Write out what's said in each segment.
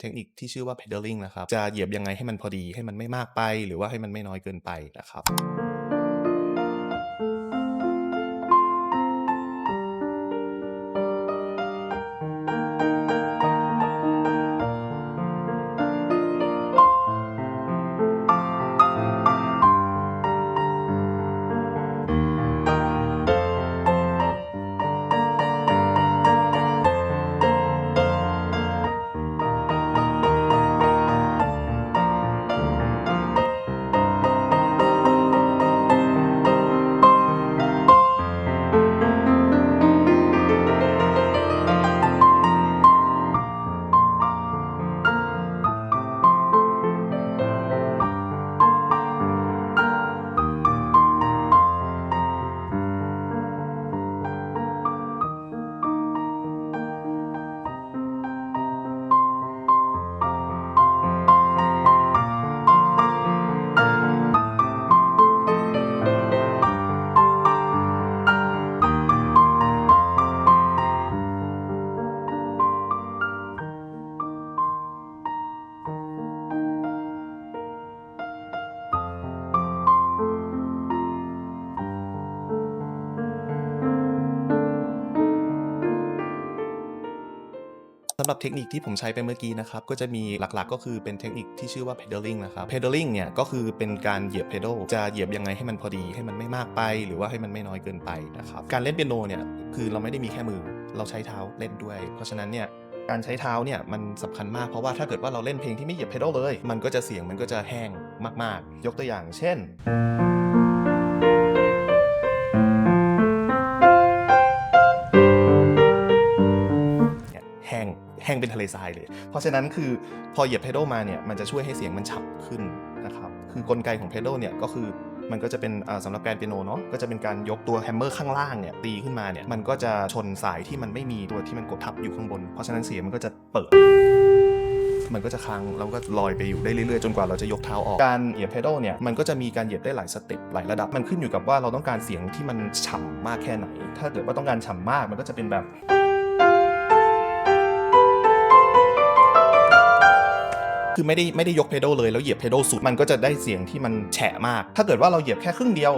เทคนิคที่ชื่อว่า pedaling นะครับ จะเหยียบยังไงให้มันพอดีให้มันไม่มากไป หรือว่าให้มันไม่น้อยเกินไปนะครับ หรับเทคนิคที่ผมใช้ไปเมื่อกี้นะครับก็จะมีหลักๆ ก็คือเป็นเทคนิคที่ชื่อว่า pedaling นะครับ pedaling เนี่ยก็คือเป็นการเหยียบ pedal จะเหยียบยังไงให้มันพอดี ให้มันไม่มากไป หรือว่าให้มันไม่น้อยเกินไปนะครับการเล่นเปียโนเนี่ยคือเราไม่ได้มีแค่มือเราใช้เท้าเล่นด้วย เพราะฉะนั้นเนี่ยการใช้เท้าเนี่ยมันสำคัญมากเพราะว่าถ้าเกิดว่าเราเล่นเพลงที่ไม่เหยียบ pedal เลย มันก็จะเสียงมันก็จะแห้งมาก ๆ ยกตัวอย่างเช่น งเป็นทะเลทรายเลย เพราะฉะนั้นคือพอเหยียบเพด a l มาเนี่ยมันจะช่วยให้เสียงมันฉับขึ้นนะครับคือกลไกของเพด a l เนี่ยก็คือมันก็จะเป็นอ่าสำหรับการเปียโนเนาะก็จะเป็นการยกตัวแฮมเมอร์ข้างล่างเนี่ยตีขึ้นมาเนี่ยมันก็จะชนสายที่มันไม่มีตัวที่มันกดทับอยู่ข้างบน เพราะฉะนั้นเสียงมันก็จะเปิด มันก็จะค้างแล้วก็ลอยไปอยู่ได้เรื่อยๆ จนกว่าเราจะยกเท้าออกการเหยียบเพด a l เนี่ยมันก็จะมีการเหยียบได้หลายสเต็ปหลายระดับ มันขึ้นอยู่กับว่าเราต้องการเสียงที่มันฉ่ำมากแค่ไหน ถ้าเกิดว่าต้องการฉ่ำมากมันก็จะเป็นแบบ คือไม่ได้ไม่ได้ยกเพด a l เลยแล้วเหยียบเพด a l สุดมันก็จะได้เสียงที่มันแฉะมาก ถ้าเกิดว่าเราเหยียบแค่ครึ่งเดียว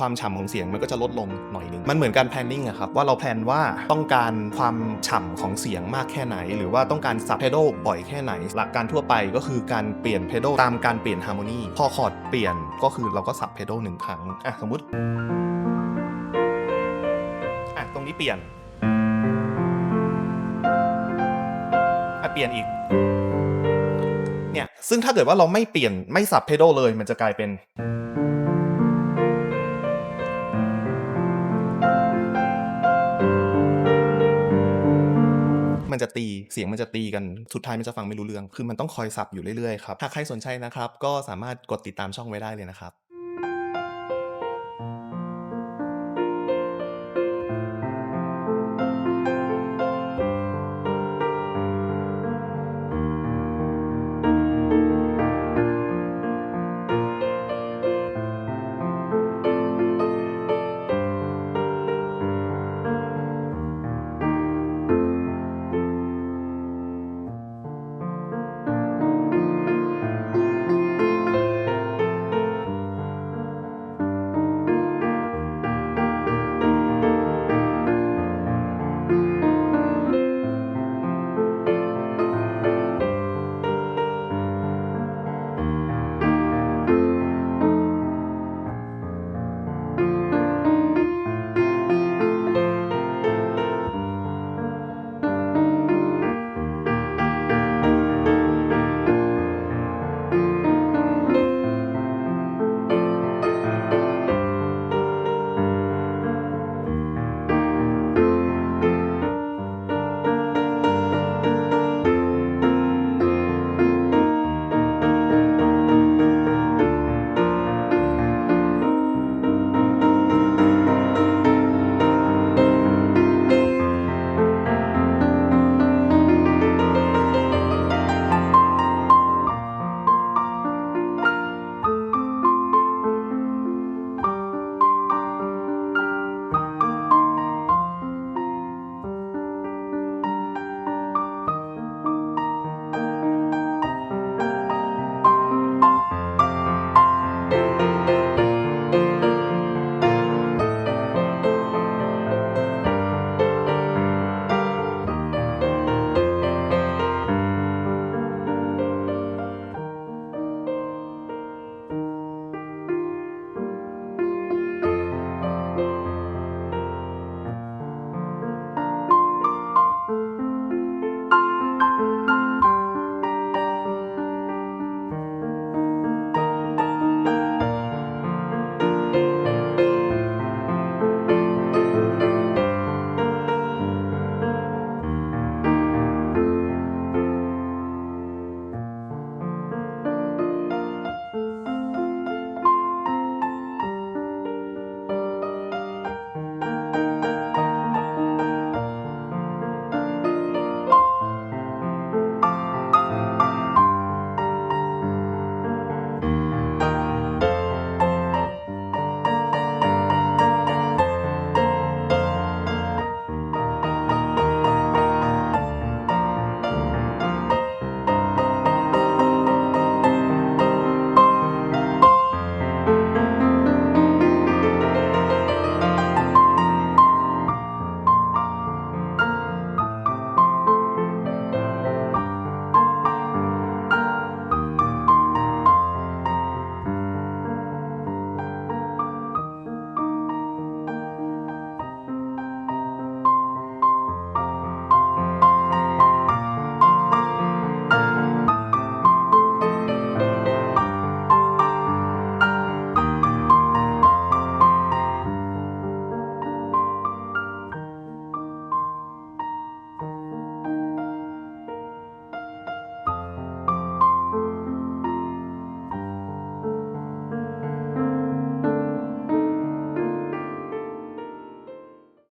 ความฉ่ำของเสียงมันก็จะลดลงหน่อยหนึง มันเหมือนการแพลนนิ่งอะครับ ว่าเราแพลนว่าต้องการความฉ่ำของเสียงมากแค่ไหน หรือว่าต้องการสับเพด a l บ่อยแค่ไหน หลักการทั่วไปก็คือการเปลี่ยนเพด a l ตามการเปลี่ยนฮาร์โมนีพอคอร์ดเปลี่ยนก็คือเราก็สับเพด a l หนึ่งครั้งอะสมมุติอะตรงนี้เปลี่ยน เปลี่ยนอีก เนี่ย ซึ่งถ้าเกิดว่าเราไม่เปลี่ยนไม่สับเพดเลย มันจะกลายเป็น มันจะตีเสียงมันจะตีกันสุดท้ายมันจะฟังไม่รู้เรื่อง คือมันต้องคอยสับอยู่เรื่อยๆครับถ้าใครสนใจนะครับ ก็สามารถกดติดตามช่องไว้ได้เลยนะครับ